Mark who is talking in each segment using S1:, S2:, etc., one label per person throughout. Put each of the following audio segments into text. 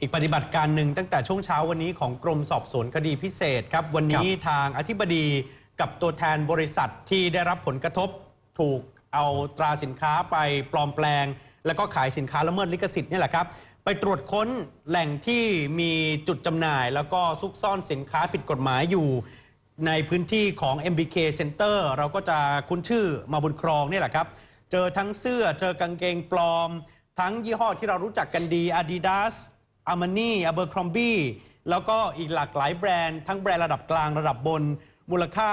S1: อีกปฏิบัติการหนึ่งตั้งแต่ช่วงเช้าวันนี้ของกรมสอบสวนคดีพิเศษครับ วันนี้ทางอธิบดีกับตัวแทนบริษัทที่ได้รับผลกระทบถูกเอาตราสินค้าไปปลอมแปลง แล้วก็ขายสินค้าละเมิดลิขสิทธิ์นี่แหละครับ ไปตรวจค้นแหล่งที่มีจุดจำหน่าย แล้วก็ซุกซ่อนสินค้าผิดกฎหมายอยู่ ในพื้นที่ของ MBK Center เราก็จะคุ้นชื่อมาบุญครองนี่แหละครับ เจอทั้งเสื้อเจอกางเกงปลอม ทั้งยี่ห้อที่เรารู้จักกันดี Adidas Armani Abercrombie แล้วก็อีกหลากหลายแบรนด์ ทั้งแบรนด์ระดับกลางระดับบน มูลค่า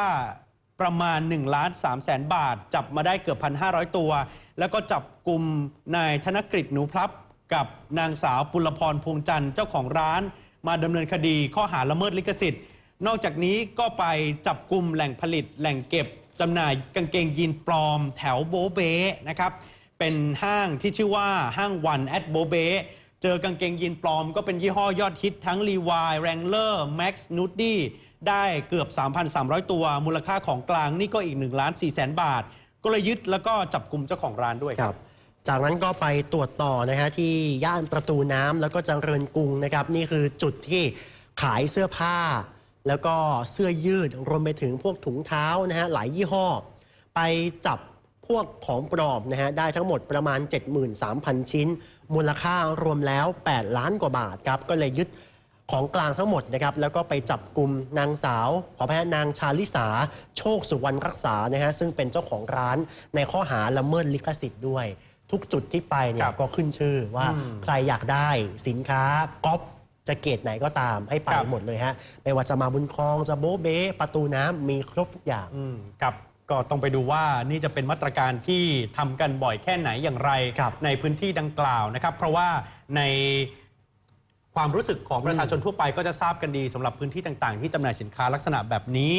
S1: ประมาณ1ล้าน3แสนบาท จับมาได้เกือบ 1,500 ตัว แล้วก็จับกลุ่มนายธนกฤษหนูพลับ กับนางสาวปุลพรพวงจันทร์เจ้าของร้าน มาดำเนินคดีข้อหาละเมิดลิขสิทธิ์ นอกจากนี้ก็ไปจับกลุ่มแหล่งผลิตแหล่งเก็บจำหน่ายกางเกงยีนปลอม แถวโบเบ้นะครับเป็นห้างที่ชื่อว่าห้างวันแอดโบเบ้ เจอกางเกงยีนปลอมก็เป็นยี่ห้อยอดฮิตทั้ง Levi Wrangler Max Nudie ได้เกือบ 3,300 ตัว มูลค่าของกลางนี่ก็อีก1ล้าน4แสนบาท ก็เลยยึดแล้วก็จับกลุ่มเจ้าของร้านด้วย
S2: ครับ จากนั้นก็ไปตรวจต่อนะฮะที่ย่านประตูน้ำแล้วก็จางเริญกรุงนะครับ นี่คือจุดที่ขายเสื้อผ้า แล้วก็เสื้อยืดรวมไปถึงพวกถุงเท้านะฮะหลายยี่ห้อ ไปจับ พวกของปลอมนะฮะได้ทั้งหมดประมาณ 73,000 ชิ้น มูลค่ารวมแล้ว 8 ล้านกว่าบาทครับ ก็เลยยึดของกลางทั้งหมดนะครับ แล้วก็ไปจับกลุ่มนางสาว ขอพนางชาลิสา โชคสุวรรณรักษานะฮะซึ่งเป็นเจ้าของร้านในข้อหาละเมิดลิขสิทธิ์ด้วย ทุกจุดที่ไปเนี่
S1: ค
S2: ย
S1: รับ
S2: ก็ขึ้นชื่อว่า
S1: อืม
S2: ใครอยากได้สินค้าก๊อปจะเกรดไหนก็ตามให้ไป
S1: ครับ
S2: หมดเลยฮะไม่ว่าจะมาบุญคลองจะโบ๊ะเบ๊ประตูน้ำมีครบทุกอย่าง
S1: อืมครับ ก็ต้องไปดูว่านี่จะเป็นมาตรการที่ทำกันบ่อยแค่ไหนอย่างไร
S2: ครับ
S1: ในพื้นที่ดังกล่าวนะครับ เพราะว่าในความรู้สึกของประชาชนทั่วไปก็จะทราบกันดีสำหรับพื้นที่ต่าง ๆ ที่จำหน่ายสินค้าลักษณะแบบนี้